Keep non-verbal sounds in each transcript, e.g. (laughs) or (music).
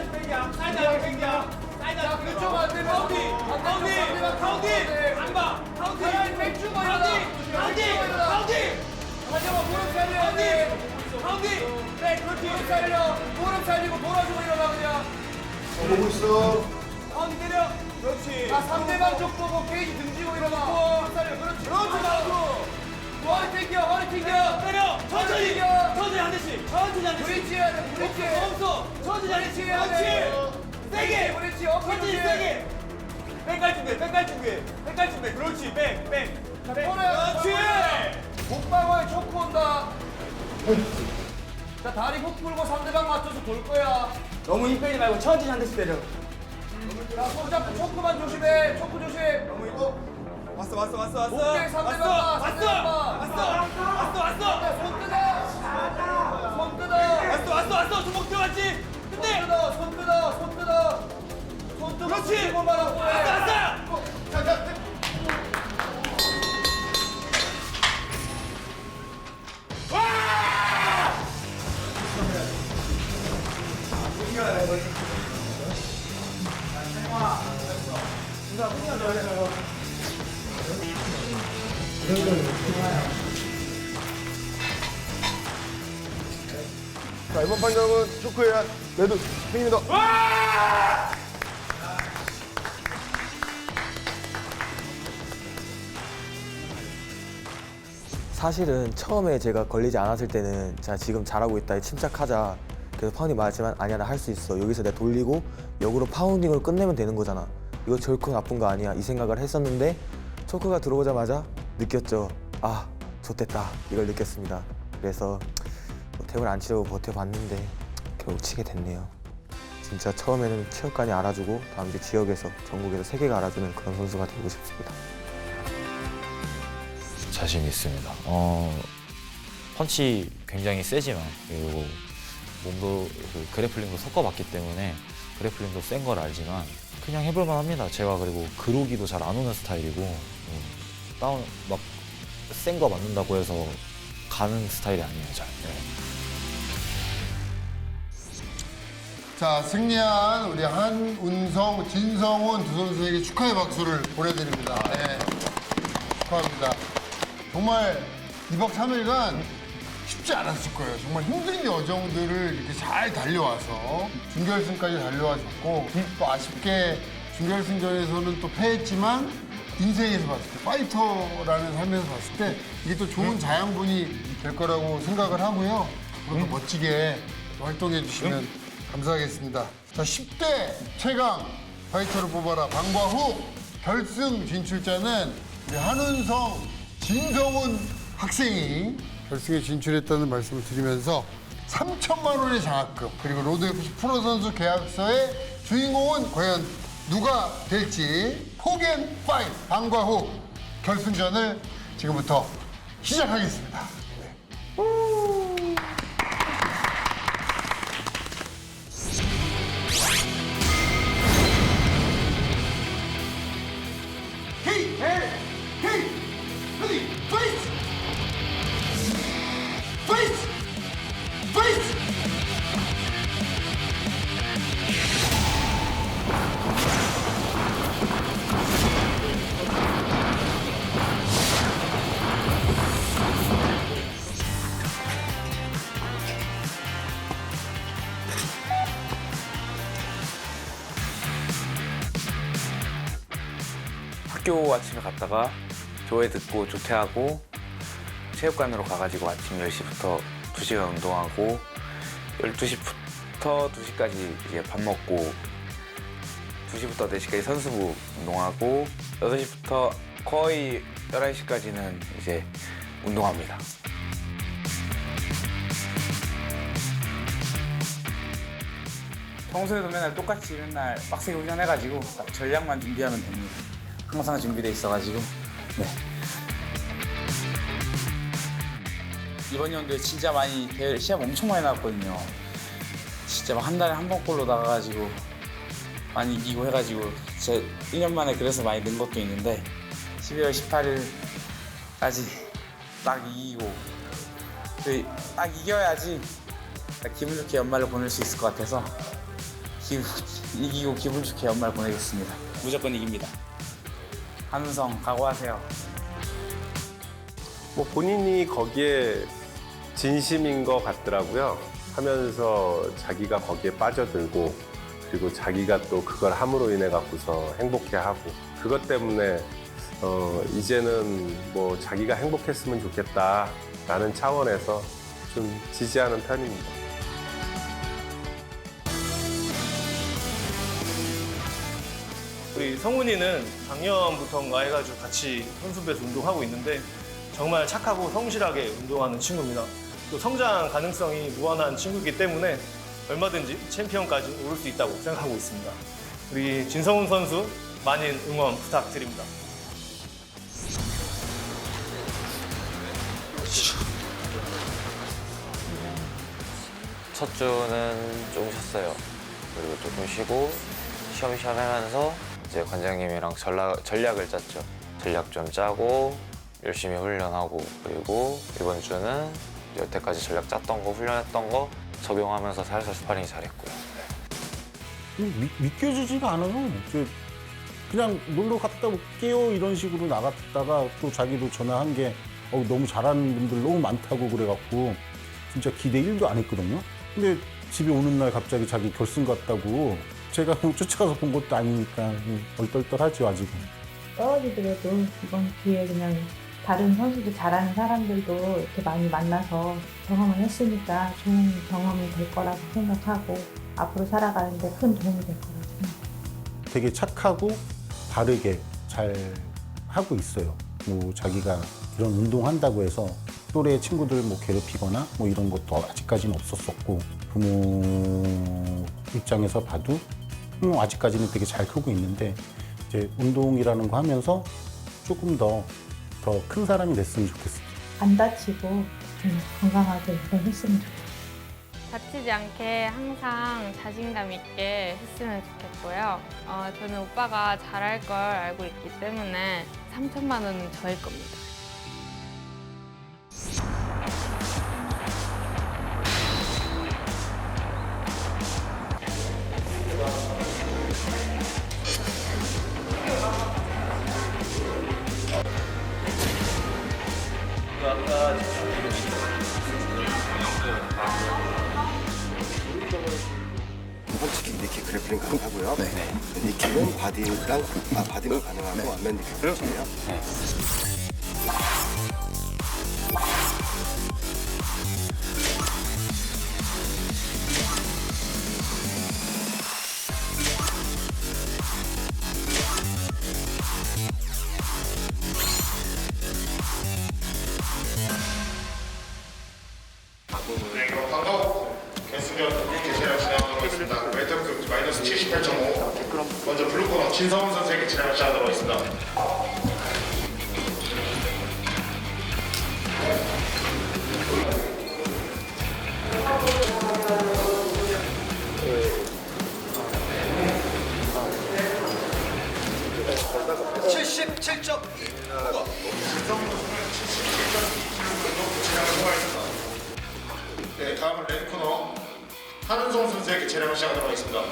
사이드 백이야. 사이드 아직 백이야. 사이드 아직 백이야. 그쪽 안 되면 카운티. 안 카운티. 카운티. 돼. 안 봐. 카운티. 차라리 백 주고 일어나. 카운티. 백 카운티. 카운티. 찬용아 무릎 살려야 카운티. 돼. 카운티. 네, 그렇지. 무릎 살려. 무릎 살리고 돌아주고 일어나 그냥. 보고 있어. 카운티 때려. 그렇지. 자, 상대방 쪽 보고 케이지 등지고 일어나. 무릎 살려. 그렇지. 그렇지. 나도. 머리 튕겨, 머리 튕겨. 때려. 천천히. 천천히 한 대씩. 천천히 한 대씩. 브릿지 해야 돼, 브릿지. 없어. 천천히 한 대씩. 해야 돼. 그렇지. 세게. 브릿지, 어깨 천천히. 세게. 백갈 준비해. 백갈 준비해. 백갈 준비해. 그렇지. 백. 백. 백. 손에 그렇지. 목방어에 초크 온다. 자, 다리 훅 풀고 상대방 맞춰서 돌 거야. 너무 힘 빼지 말고 천천히 한 대씩 때려. 자, 손잡고 초크만 조심해. 초크 조심. 왔어 왔어 왔어 왔어. 목대 상대방 봐, 왔어 상대방 봐. 왔어 왔어 왔어 자, 손 뜯어. 손 뜯어. 왔어 왔어 왔어 주먹 들어갔지. 손 근데 뜯어, 손 뜯어, 손 뜯어. 손 뜯어. 그렇지. 말하고 해. 왔어 왔어. 자, 이번 판정은 초크의 레드 팽입니다. 사실은 처음에 제가 걸리지 않았을 때는 자 지금 잘하고 있다 침착하자. 그래서 파운딩 맞았지만 아니야 나 할 수 있어. 여기서 내가 돌리고 역으로 파운딩으로 끝내면 되는 거잖아. 이거 결코 나쁜 거 아니야 이 생각을 했었는데 초크가 들어오자마자 느꼈죠. 아 좋됐다. 이걸 느꼈습니다. 그래서 뭐 탭을 안 치려고 버텨봤는데 결국 치게 됐네요. 진짜 처음에는 체육관이 알아주고 다음 이제 지역에서 전국에서 세계가 알아주는 그런 선수가 되고 싶습니다. 자신 있습니다. 어, 펀치 굉장히 세지만 그리고 몸도 그 그래플링도 섞어봤기 때문에 그래플링도 센 걸 알지만 그냥 해볼 만 합니다. 제가 그리고 그로기도 잘 안 오는 스타일이고 음, 다운 막 센 거 맞는다고 해서 가는 스타일이 아니에요. 잘. 네. 자, 승리한 우리 한운성, 진성훈 두 선수에게 축하의 박수를 보내드립니다. 네. 축하합니다. 정말 2박 3일간 쉽지 않았을 거예요. 정말 힘든 여정들을 이렇게 잘 달려와서 준결승까지 달려와줬고 또 아쉽게 준결승전에서는 또 패했지만 인생에서 봤을 때 파이터라는 삶에서 봤을 때 이게 또 좋은 자양분이 될 거라고 생각을 하고요. 앞으로도 멋지게 활동해 주시면 감사하겠습니다. 자, 10대 최강 파이터를 뽑아라 방과후 결승 진출자는 우리 한운성 진성훈 학생이 결승에 진출했다는 말씀을 드리면서 3천만 원의 장학금 그리고 로드 FC 프로 선수 계약서의 주인공은 과연 누가 될지 포겐 파이 방과 후 결승전을 지금부터 시작하겠습니다. 헤이 헤 학교 아침에 갔다가 교회 듣고 조퇴하고 체육관으로 가가지고 아침 10시부터 2시간 운동하고 12시부터 2시까지 이제 밥 먹고 2시부터 4시까지 선수부 운동하고 6시부터 거의 11시까지는 이제 운동합니다. 평소에도 맨날 똑같이 맨날 빡세게 훈련해가지고 딱 전략만 준비하면 됩니다. 항상 준비돼 있어가지고 네. 이번 연도에 진짜 많이 대회 시합 엄청 많이 나왔거든요. 진짜 막 한 달에 한 번꼴로 나가가지고 많이 이기고 해가지고 제 1년 만에 그래서 많이 는 것도 있는데 12월 18일까지 딱 이기고 그딱 이겨야지 딱 기분 좋게 연말을 보낼 수 있을 것 같아서 기, 이기고 기분 좋게 연말 보내겠습니다. 무조건 이깁니다. 한우성 각오하세요. 뭐 본인이 거기에 진심인 것 같더라고요. 하면서 자기가 거기에 빠져들고 그리고 자기가 또 그걸 함으로 인해 갖고서 행복해하고 그것 때문에 어 이제는 뭐 자기가 행복했으면 좋겠다라는 차원에서 좀 지지하는 편입니다. 우리 성훈이는 작년부터인가 해가지고 같이 선수배에서 운동하고 있는데 정말 착하고 성실하게 운동하는 친구입니다. 또 성장 가능성이 무한한 친구이기 때문에 얼마든지 챔피언까지 오를 수 있다고 생각하고 있습니다. 우리 진성훈 선수 많은 응원 부탁드립니다. 첫 주는 조금 쉬었어요. 그리고 조금 쉬고 시험 시험 하면서 이제 관장님이랑 전략, 전략을 짰죠. 전략 좀 짜고 열심히 훈련하고 그리고 이번 주는 여태까지 전략 짰던 거 훈련했던 거 적용하면서 살살 스파링 잘했고요. 믿, 믿겨지지가 않아요. 이제 그냥 놀러 갔다 올게요 이런 식으로 나갔다가 또 자기도 전화한 게 어, 너무 잘하는 분들 너무 많다고 그래갖고 진짜 기대 1도 안 했거든요. 근데 집에 오는 날 갑자기 자기 결승 갔다고 제가 뭐 쫓아가서 본 것도 아니니까 음, 얼떨떨하죠 아직은. 떨어지더라도 이번 기회에 그냥 다른 선수들 잘하는 사람들도 이렇게 많이 만나서 경험을 했으니까 좋은 경험이 될 거라고 생각하고 앞으로 살아가는데 큰 도움이 될 거라고 생각합니다. 되게 착하고 바르게 잘 하고 있어요. 뭐 자기가 이런 운동한다고 해서 또래 친구들 뭐 괴롭히거나 뭐 이런 것도 아직까지는 없었었고 부모 입장에서 봐도 음, 아직까지는 되게 잘 크고 있는데 이제 운동이라는 거 하면서 조금 더 더 큰 사람이 됐으면 좋겠어요. 안 다치고 좀 건강하게 했으면 좋겠어요. 다치지 않게 항상 자신감 있게 했으면 좋겠고요. 어, 저는 오빠가 잘할 걸 알고 있기 때문에 3천만 원은 저일 겁니다. 치킥, 니킥, 그래플링 가능하고요. 니킥은 바디랑 아, 바디만 가능하고 안면 니킥 펀치예 진행하도록 하겠습니다. 웨이트급 마이너스 78.5. 먼저 블루코너 진성훈 선수에게 진행을 시작하도록 하겠습니다. 네, 다음은 레드 코너 한은성 선수에게 진행을 시작하도록 하겠습니다.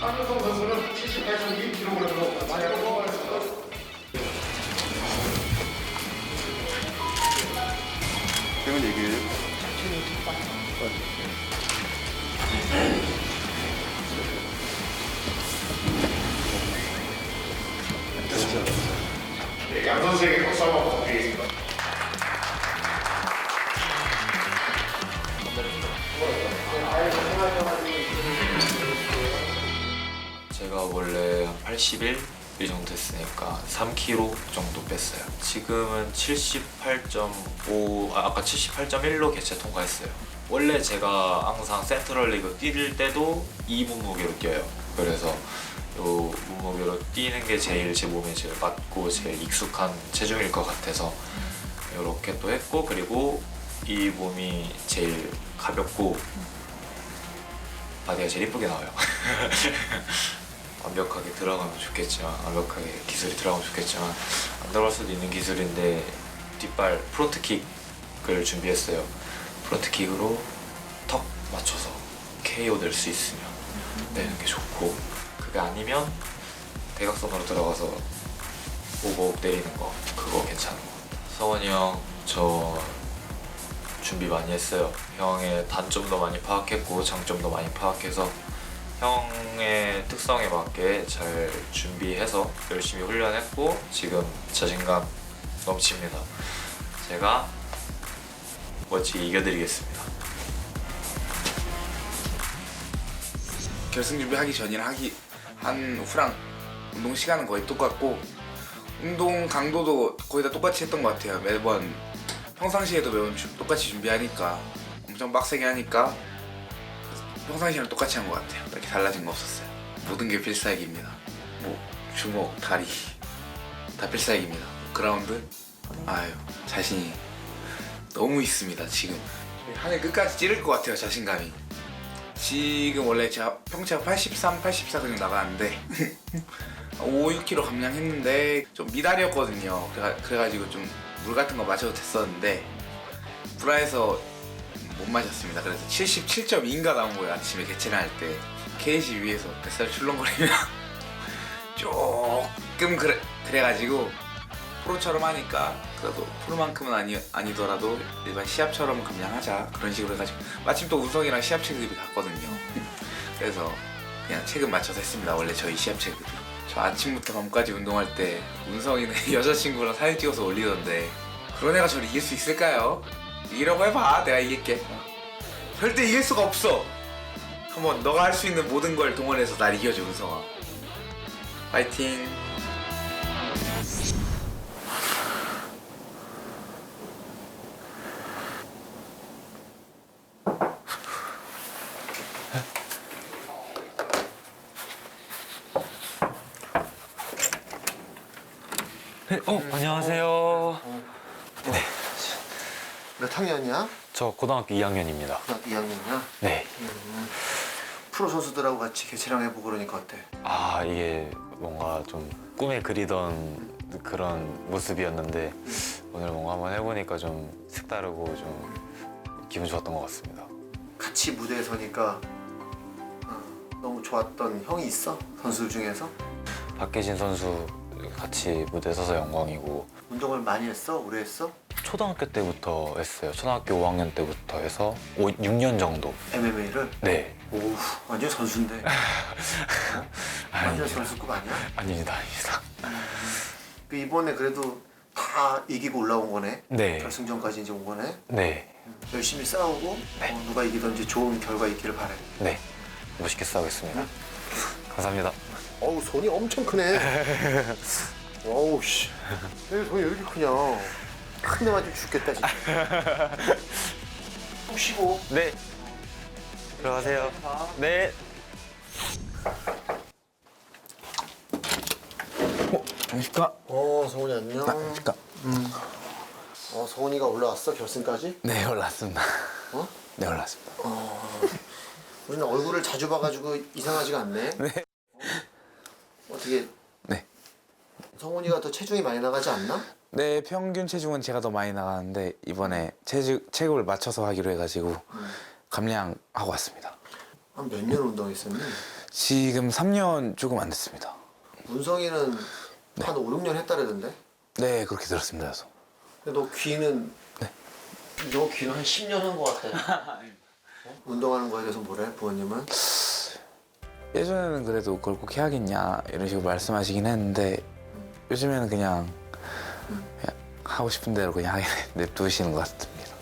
한은성 선수는 78.2kg으로 진행을 성공하였 원래 81이 정도 됐으니까 3kg 정도 뺐어요. 지금은 78.5, 아, 아까 78.1로 개체 통과했어요. 원래 제가 항상 센트럴 리그 뛸 때도 이 몸무게로 뛰어요. 그래서 요 몸무게로 뛰는 게 제일 제 몸에 제일 맞고 제일 익숙한 체중일 것 같아서 이렇게 또 했고 그리고 이 몸이 제일 가볍고 바디가 제일 이쁘게 나와요. (laughs) 완벽하게 들어가면 좋겠지만 완벽하게 기술이 들어가면 좋겠지만 안 들어갈 수도 있는 기술인데 뒷발 프론트킥을 준비했어요. 프론트킥으로 턱 맞춰서 KO 될 수 있으면 내는 게 좋고 그게 아니면 대각선으로 들어가서 오버업 때리는 거 그거 괜찮은 거 같아요. 성원이 형 저 준비 많이 했어요. 형의 단점도 많이 파악했고 장점도 많이 파악해서 형의 특성에 맞게 잘 준비해서 열심히 훈련했고 지금 자신감 넘칩니다. 제가 멋지게 이겨드리겠습니다. 결승 준비하기 전이랑 하기 한 후랑 운동 시간은 거의 똑같고 운동 강도도 거의 다 똑같이 했던 것 같아요. 매번 평상시에도 매번 주- 똑같이 준비하니까 엄청 빡세게 하니까 평상시랑 똑같이 한 것 같아요. 그렇게 달라진 거 없었어요. 모든 게 필살기입니다. 뭐 주먹, 다리 다 필살기입니다. 그라운드 아유 자신이 너무 있습니다 지금 한해 끝까지 찌를 것 같아요 자신감이. 지금 원래 제가 평체가 83, 84 그냥 나가는데 5, 6kg 감량했는데 좀 미달이었거든요. 그래, 그래가지고 좀 물 같은 거 마셔도 됐었는데 브라에서 못 마셨습니다. 그래서 77.2인가 나온 거예요. 아침에 개체를 할 때. 케이지 위에서 뱃살 출렁거리면 (laughs) 조금 그래, 그래가지고 프로처럼 하니까 그래도 프로만큼은 아니, 아니더라도 일반 시합처럼 감량하자 그런 식으로 해가지고 마침 또 우성이랑 시합 체급이 같거든요 (laughs) 그래서 그냥 체급 맞춰서 했습니다 원래 저희 시합 체급이 저 아침부터 밤까지 운동할 때 운성이는 (laughs) 여자친구랑 사진 찍어서 올리던데 그런 애가 저를 이길 수 있을까요? 이기라고 해봐. 내가 이길게. 절대 이길 수가 없어. 한번 너가 할 수 있는 모든 걸 동원해서 날 이겨줘 운성아. 파이팅. 어 안녕하세요. 몇 학년이야? 저 고등학교 2학년입니다. 고등학교 2학년이야? 네. 프로 선수들하고 같이 개체랑 해보고 그러니까 어때? 아 이게 뭔가 좀 꿈에 그리던 그런 모습이었는데 오늘 뭔가 한번 해보니까 좀 색다르고 좀 기분 좋았던 것 같습니다. 같이 무대에 서니까 어, 너무 좋았던 형이 있어? 선수들 중에서? 박계신 선수 같이 무대 에 서서 영광이고 운동을 많이 했어? 오래 했어? 초등학교 때부터 했어요. 초등학교 5학년 때부터 해서 5, 6년 정도. MMA를? 네. 오 완전 선수인데 (laughs) 어? 완전 아닙니다. 선수급 아니야? 아닙니다, 아닙니다. 그 이번에 그래도 다 이기고 올라온 거네 네. 결승전까지 이제 온 거네 네. 열심히 싸우고 어, 누가 이기든지 좋은 결과 있기를 바래 네. 멋있게 싸우겠습니다. 감사합니다. 어우 손이 엄청 크네 (laughs) 어우 씨 내 손이 왜 이렇게 크냐 큰데 맞으면 죽겠다 진짜 (laughs) 푹 쉬고 네. 들어가세요. 네. 안녕하십니까 어 성훈이 안녕 안녕하십니까 음. 어 성훈이가 올라왔어 결승까지? 네 올랐습니다 어? 네 올랐습니다 어 우리는 얼굴을 자주 봐가지고 이상하지가 않네 네. 어? 어떻게 네. 성훈이가 더 체중이 많이 나가지 않나? 네 평균 체중은 제가 더 많이 나가는데 이번에 체중, 체급을 맞춰서 하기로 해가지고 감량하고 왔습니다 한 몇 년 운동했었니? 지금 3년 조금 안 됐습니다 문성이는 한 5, 6년 했다라던데 네 그렇게 들었습니다 저도. 근데 너 귀는 너 귀는 한 10년 한 것 같아 어? 운동하는 거에 대해서 뭐래 부모님은? 예전에는 그래도 그걸 꼭 해야겠냐 이런 식으로 말씀하시긴 했는데 요즘에는 그냥, 그냥 하고 싶은 대로 그냥 하게 (laughs) 냅두시는 것 같습니다.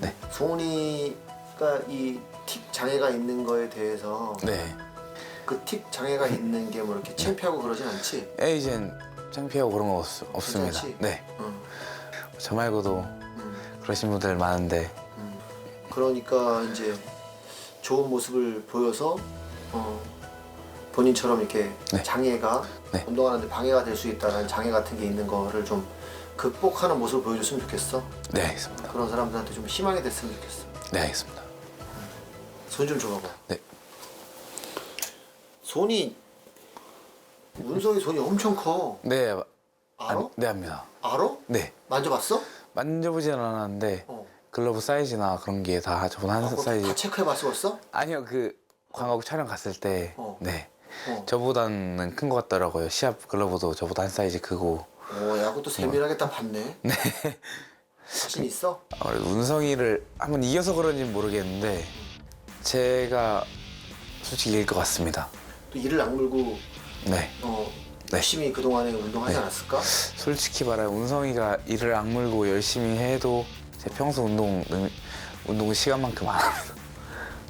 네. 성훈이가 이 틱 장애가 있는 거에 대해서 네. 그 틱 장애가 있는 게 뭐 이렇게 창피하고 그러진 않지? 에 이젠 창피하고 그런 거 없, 없습니다. 괜찮지? 네. 응. 저 말고도 음. 그러신 분들 많은데 그러니까 이제 좋은 모습을 보여서 어, 본인처럼 이렇게 네. 장애가 네. 운동하는데 방해가 될 수 있다는 장애 같은 게 있는 거를 좀 극복하는 모습을 보여줬으면 좋겠어. 네 알겠습니다. 그런 사람들한테 좀 희망이 됐으면 좋겠어. 네 알겠습니다. 손 좀 줘봐봐. 네. 손이 운석이 손이 엄청 커. 네. 알아? 아, 네 합니다. 알아? 네. 만져봤어? 만져보진 않았는데 어. 글러브 사이즈나 그런 게 다 저보다 한 아, 그거 사이즈 다 체크해봤어? 아니요 그 광고 촬영 갔을 때 어. 네. 어. 저보다는 큰 것 같더라고요. 시합 글러브도 저보다 한 사이즈 크고. 어, 야, 그것도 세밀하게 딱 봤네. (laughs) 네. 자신 있어? 아무래도 운성이를 한번 이겨서 그런지 는 모르겠는데 제가 솔직히 이길 것 같습니다. 또 이를 악물고 네. 어, 네. 열심히 그동안에 운동하지 네. 않았을까? 솔직히 말하면 운성이가 이를 악물고 열심히 해도 제 평소 운동 능- 운동 시간만큼 안 합니다.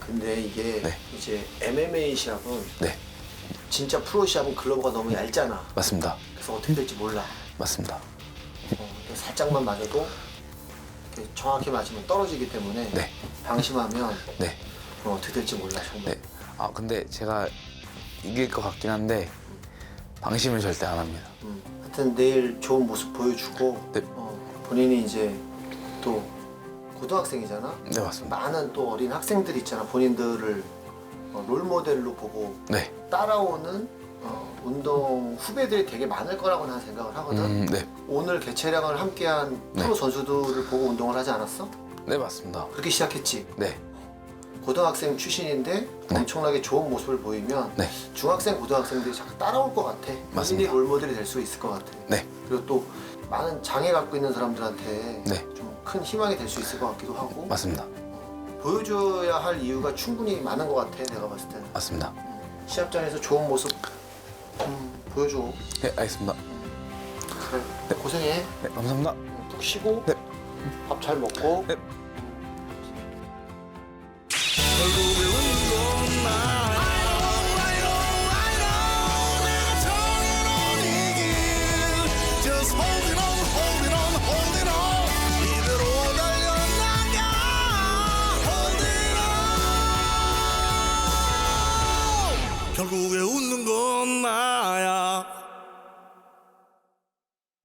근데 이게 네. 이제 MMA 시합은 네. 진짜 프로 시합은 글러브가 너무 얇잖아. 맞습니다. 그래서 어떻게 될지 몰라. 맞습니다. 어, 살짝만 맞아도 이렇게 정확히 맞으면 떨어지기 때문에 네. 방심하면 네. 어, 어떻게 될지 몰라 정말. 네. 아 근데 제가 이길 것 같긴 한데 방심을 절대 안 합니다. 음, 하여튼 내일 좋은 모습 보여주고 네. 어, 본인이 이제 또 고등학생이잖아. 네 맞습니다. 많은 또 어린 학생들 있잖아. 본인들을 어, 롤 모델로 보고 네. 따라오는 어, 운동 후배들이 되게 많을 거라고 난 생각을 하거든. 음, 네. 오늘 개최량을 함께한 프로 네. 선수들을 보고 운동을 하지 않았어? 네 맞습니다. 그렇게 시작했지. 네. 고등학생 출신인데 엄청나게 좋은 모습을 보이면 네. 중학생, 고등학생들이 자꾸 따라올 것 같아. 맞습니다. 롤 모델이 될 수 있을 것 같아. 네. 그리고 또 많은 장애 갖고 있는 사람들한테 네. 좀 큰 희망이 될 수 있을 것 같기도 하고 맞습니다. 보여줘야 할 이유가 충분히 많은 것 같아. 내가 봤을 때는 맞습니다. 시합장에서 좋은 모습 좀 보여줘. 네 알겠습니다. 그래. 고생해. 네 감사합니다. 푹 쉬고 네. 밥 잘 먹고. 네.